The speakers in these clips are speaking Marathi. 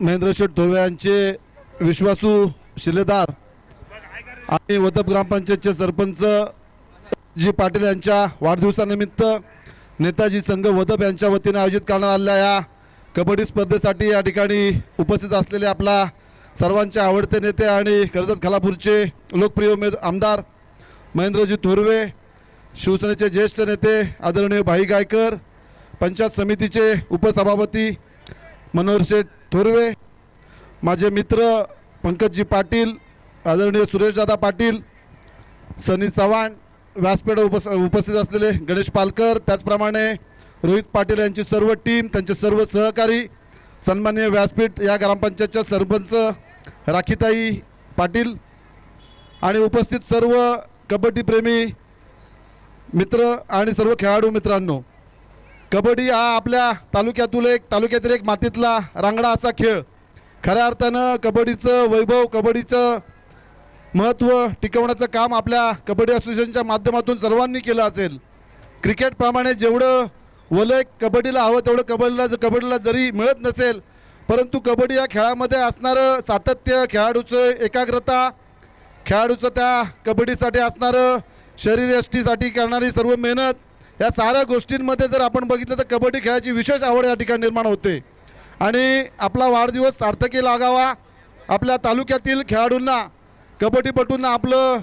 महेंद्र शेठ धोवे यांचे विश्वासू शिलेदार आणि वतप ग्रामपंचायतचे सरपंच जी पाटील यांच्या वाढदिवसानिमित्त नेताजी संघ वदप यांच्या वतीने आयोजित करण्यात आलेल्या या कबड्डी स्पर्धेसाठी या ठिकाणी उपस्थित असलेले आपला सर्वांचे आवडते नेते आणि कर्जत खालापूरचे लोकप्रिय उमेद आमदार महेंद्रजी थोरवे शिवसेनेचे ज्येष्ठ नेते आदरणीय भाई गायकर पंचायत समितीचे उपसभापती मनोहर शेठ थोरवे माझे मित्र पंकजजी पाटील आदरणीय सुरेशदादा पाटील सनी चव्हाण व्यासपीठ उपस उपस्थित असलेले गणेश पालकर त्याचप्रमाणे रोहित पाटील यांची सर्व टीम त्यांचे सर्व सहकारी सन्मान्य व्यासपीठ या ग्रामपंचायतच्या सरपंच राखीताई पाटील आणि उपस्थित सर्व कबड्डीप्रेमी मित्र आणि सर्व खेळाडू मित्रांनो कबड्डी हा आपल्या तालुक्यातून एक तालुक्यातील एक मातीतला रांगडा असा खेळ. खऱ्या अर्थानं कबड्डीचं वैभव कबड्डीचं महत्त्व टिकवण्याचं काम आपल्या कबड्डी असोसिएशनच्या माध्यमातून सर्वांनी केलं असेल. क्रिकेटप्रमाणे जेवढं वलय कबड्डीला हवं तेवढं कबड्डीला ज- कबड्डीला जरी मिळत नसेल परंतु कबड्डी या खेळामध्ये असणारं सातत्य खेळाडूचं एकाग्रता खेळाडूचं त्या कबड्डीसाठी असणारं शरीरयष्टीसाठी करणारी सर्व मेहनत या साऱ्या गोष्टींमध्ये जर आपण बघितलं तर कबड्डी खेळाची विशेष आवड या ठिकाणी निर्माण होते. आणि आपला वाढदिवस सार्थकी लागावा. आपल्या तालुक्यातील खेळाडूंना कबड्डीपटूंना आपलं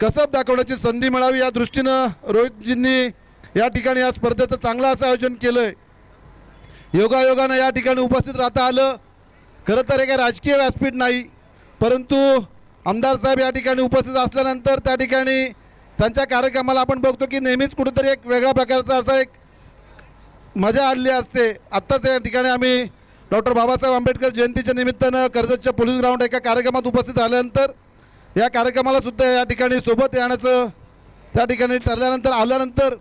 कसब दाखवण्याची संधी मिळावी या दृष्टीनं रोहितजींनी या ठिकाणी या स्पर्धेचं चांगलं असं आयोजन केलं आहे योगायोगानं या ठिकाणी उपस्थित राहता आलं. खरं तर हे काही राजकीय व्यासपीठ नाही परंतु आमदार साहेब या ठिकाणी उपस्थित असल्यानंतर त्या ठिकाणी त्यांच्या कार्यक्रमाला आपण बघतो की नेहमीच कुठेतरी एक वेगळ्या प्रकारचा असा एक मजा आलेली असते. आत्ताच या ठिकाणी आम्ही डॉक्टर बाबासाहेब आंबेडकर जयंतीच्या निमित्तानं कर्जतच्या पोलीस ग्राउंड एका कार्यक्रमात उपस्थित राहिल्यानंतर या कार्यक्रमाला सुद्धा या ठिकाणी सोबत येण्याचं त्या ठिकाणी ठरल्यानंतर आल्यानंतर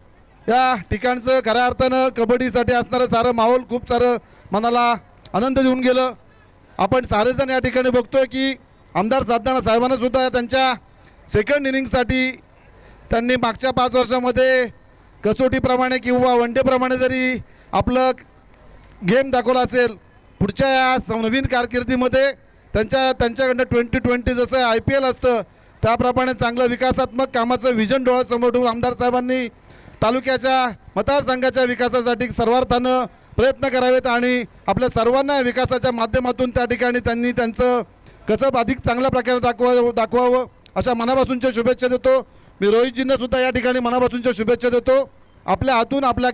या ठिकाणचं खऱ्या अर्थानं कबड्डीसाठी असणारं सारं माहोल खूप सारं मनाला आनंद देऊन गेलं. आपण सारेजण या ठिकाणी बघतोय की आमदार साधना साहेबांना सुद्धा त्यांच्या सेकंड इनिंगसाठी त्यांनी मागच्या पाच वर्षामध्ये कसोटीप्रमाणे किंवा वन डेप्रमाणे जरी आपलं गेम दाखवला असेल पुढच्या या स- नवीन कारकिर्दीमध्ये त्यांच्या त्यांच्याकडनं ट्वेंटी ट्वेंटी जसं आय पी एल असतं त्याप्रमाणे चांगलं विकासात्मक कामाचं व्हिजन डोळ्यासमोर ठेवून आमदार साहेबांनी तालुक्याच्या मतदारसंघाच्या विकासासाठी सर्वार्थानं प्रयत्न करावेत आणि आपल्या सर्वांना विकासाच्या माध्यमातून त्या ठिकाणी त्यांनी त्यांचं कसं अधिक चांगल्या प्रकारे दाखवा दाखवावं अशा मनापासूनच्या शुभेच्छा देतो. मी रोहितजींना सुद्धा या ठिकाणी मनापासूनच्या शुभेच्छा देतो. आपल्या हातून आपल्या